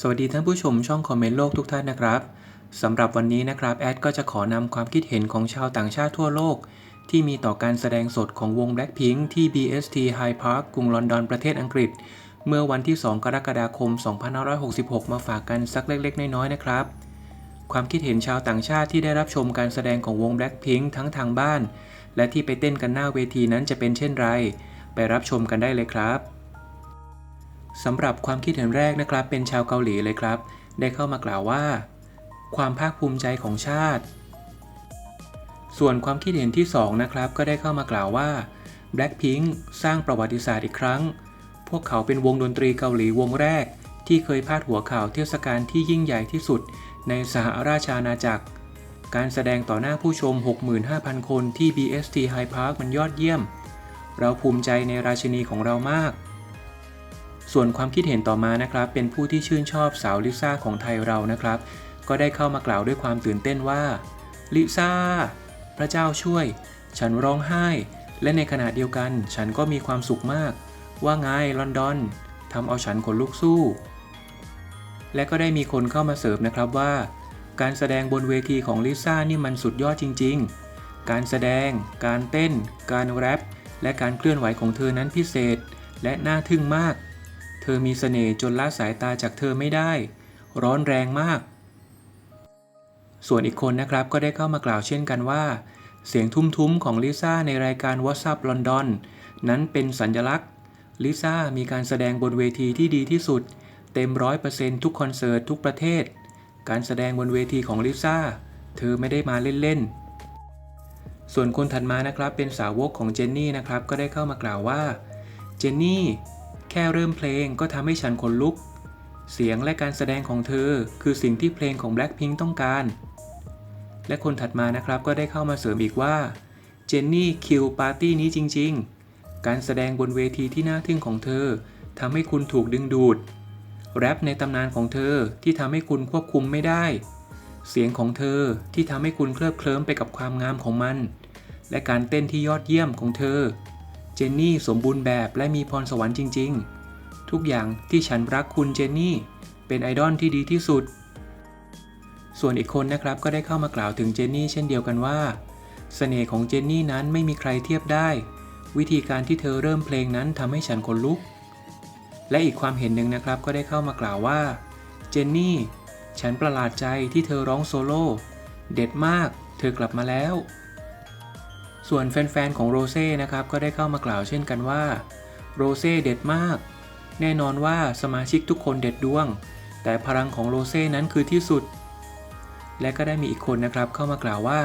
สวัสดีท่านผู้ชมช่องคอมเมนต์โลกทุกท่านนะครับสำหรับวันนี้นะครับแอดก็จะขอนำความคิดเห็นของชาวต่างชาติทั่วโลก ที่มีต่อการแสดงสดของวง Blackpink ที่ BST Hyde Park กรุงลอนดอนประเทศอังกฤษ เมื่อวันที่ 2 กรกฎาคม 2566 มาฝากกันสักเล็ก ๆ น้อยๆนะครับ ความคิดเห็นชาวต่างชาติที่ได้รับชมการแสดงของวง Blackpink ทั้งทางบ้าน และที่ไปเต้นกันหน้าเวทีนั้นจะเป็นเช่นไร ไปรับชมกันได้เลยครับ สำหรับความคิดเห็นแรกนะครับ เป็นชาวเกาหลีเลยครับ ได้เข้ามากล่าวว่า ความภาคภูมิใจของชาติ ส่วนความคิดเห็นที่ 2 นะครับ ก็ได้เข้ามากล่าวว่า Blackpink สร้างประวัติศาสตร์อีกครั้ง พวกเขาเป็นวงดนตรีเกาหลีวงแรก ที่เคยพาดหัวข่าวเทศกาลที่ยิ่งใหญ่ที่สุด ในสหราชอาณาจักร การแสดงต่อหน้าผู้ชม 65,000 คนที่ BST Hyde Park มันยอดเยี่ยม เราภูมิใจในราชินีของเรามาก ส่วนความคิดเห็นต่อมานะครับ เป็นผู้ที่ชื่นชอบสาวลิซ่าของไทยเรานะครับ ก็ได้เข้ามากล่าวด้วยความตื่นเต้นว่าลิซ่าพระเจ้าช่วย ฉันร้องไห้ และในขณะเดียวกัน ฉันก็มีความสุขมาก ว่าไงลอนดอนทำเอาฉันขนลุกสู้ และก็ได้มีคนเข้ามาเสริมนะครับว่า การแสดงบนเวทีของลิซ่านี่มันสุดยอดจริง ๆ การแสดง การเต้น การแรปและการเคลื่อนไหวของเธอนั้นพิเศษ และน่าทึ่งมาก เธอมีเสน่ห์จนละสายตาจากเธอไม่ได้ ร้อนแรงมาก ส่วนอีกคนนะครับก็ได้เข้ามากล่าวเช่นกันว่า เสียงทุ้มๆของลิซ่าในรายการ What's Up London นั้นเป็นสัญลักษณ์ลิซ่ามีการแสดงบนเวทีที่ดีที่สุด เต็มร้อยเปอร์เซ็นต์ทุกคอนเสิร์ตทุกประเทศ การแสดงบนเวทีของลิซ่าเธอไม่ได้มาเล่นๆ ส่วนคนถัดมานะครับเป็นสาวกของเจนนี่นะครับก็ได้เข้ามากล่าวว่า เจนนี่ แค่เริ่มเพลงก็ทำให้ฉันขนลุก เสียงและการแสดงของเธอคือสิ่งที่เพลงของ Blackpink ต้องการ และคนถัดมานะครับก็ได้เข้ามาเสริมอีกว่าเจนนี่คิวปาร์ตี้นี้จริง ๆ การแสดงบนเวทีที่น่าทึ่งของเธอทำให้คุณถูกดึงดูด แรปในตำนานของเธอที่ทำให้คุณควบคุมไม่ได้ เสียงของเธอที่ทำให้คุณเคลิบเคลิ้มไปกับความงามของมัน และการเต้นที่ยอดเยี่ยมของเธอ นนี่สมบูรณ์แบบและมีพรสวรรค์จริง ๆ ทุกอย่างที่ฉันรักคุณเจนนี่ เป็นไอดอลที่ดีที่สุด ส่วนอีกคนนะครับก็ได้เข้ามากล่าวถึงเจนนี่เช่นเดียวกันว่าเสน่ห์ของเจนนี่นั้นไม่มีใครเทียบได้ วิธีการที่เธอเริ่มเพลงนั้นทำให้ฉันขนลุก และอีกความเห็นหนึ่งนะครับก็ได้เข้ามากล่าวว่าเจนนี่ ฉันประหลาดใจที่เธอร้องโซโล่เด็ดมาก เธอกลับมาแล้ว ส่วนแฟนๆของโรเซ่นะครับก็ได้เข้ามากล่าวเช่นกันว่าโรเซ่เด็ดมาก แน่นอนว่าสมาชิกทุกคนเด็ดดวง แต่พลังของโรเซ่นั้นคือที่สุด และก็ได้มีอีกคนนะครับเข้ามากล่าวว่า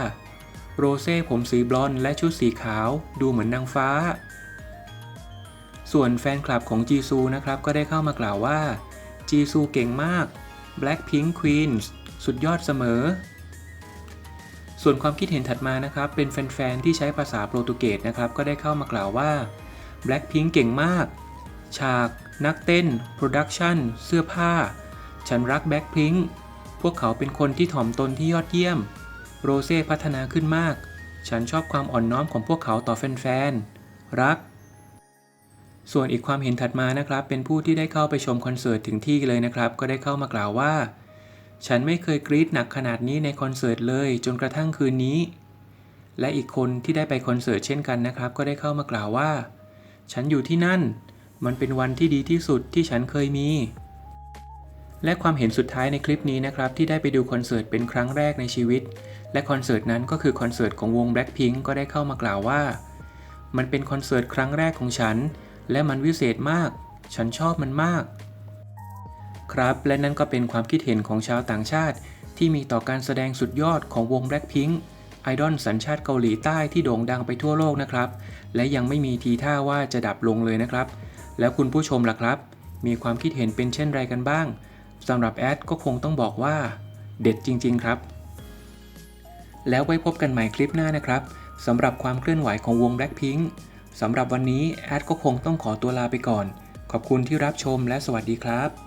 โรเซ่ผมสีบลอนด์และชุดสีขาวดูเหมือนนางฟ้า ส่วนแฟนคลับของจีซูนะครับก็ได้เข้ามากล่าวว่าจีซูเก่งมาก Blackpink Queens สุดยอดเสมอ ส่วนความคิดเห็นถัดมานะครับ เป็นแฟนๆ ที่ใช้ภาษาโปรตุเกสนะครับ ก็ได้เข้ามากล่าวว่า Blackpink เก่งมาก ฉาก นักเต้น โปรดักชันเสื้อผ้า ฉันรัก Blackpink พวกเขาเป็นคนที่ถ่อมตนที่ยอดเยี่ยม โรเซ่พัฒนาขึ้นมาก ฉันชอบความอ่อนน้อมของพวกเขาต่อแฟนๆ รัก ส่วนอีกความเห็นถัดมานะครับ เป็นผู้ที่ได้เข้าไปชมคอนเสิร์ตถึงที่เลยนะครับ ก็ได้เข้ามากล่าวว่า ฉันไม่เคยกรี๊ดหนักขนาดนี้ในคอนเสิร์ตเลยจนกระทั่งคืนนี้ และอีกคนที่ได้ไปคอนเสิร์ตเช่นกันนะครับ ก็ได้เข้ามากล่าวว่า ฉันอยู่ที่นั่น มันเป็นวันที่ดีที่สุดที่ฉันเคยมี และความเห็นสุดท้ายในคลิปนี้นะครับ ที่ได้ไปดูคอนเสิร์ตเป็นครั้งแรกในชีวิต และคอนเสิร์ตนั้นก็คือคอนเสิร์ตของวง Blackpink ก็ได้เข้ามากล่าวว่า มันเป็นคอนเสิร์ตครั้งแรกของฉัน และมันวิเศษมาก ฉันชอบมันมาก ครับ และนั่นก็เป็นความคิดเห็นของชาวต่างชาติ ที่มีต่อการแสดงสุดยอดของวง Blackpink ไอดอลสัญชาติเกาหลีใต้ที่โด่งดังไปทั่วโลกนะครับ และยังไม่มีทีท่าว่าจะดับลงเลยนะครับ แล้วคุณผู้ชมล่ะครับ มีความคิดเห็นเป็นเช่นไรกันบ้างสำหรับแอดก็คงต้องบอกว่า เด็ดจริง ๆ ครับ แล้วไว้พบกันใหม่คลิปหน้านะครับสำหรับความเคลื่อนไหวของวง Blackpink สำหรับวันนี้แอดก็คงต้องขอตัวลาไปก่อน ขอบคุณที่รับชมและสวัสดีครับ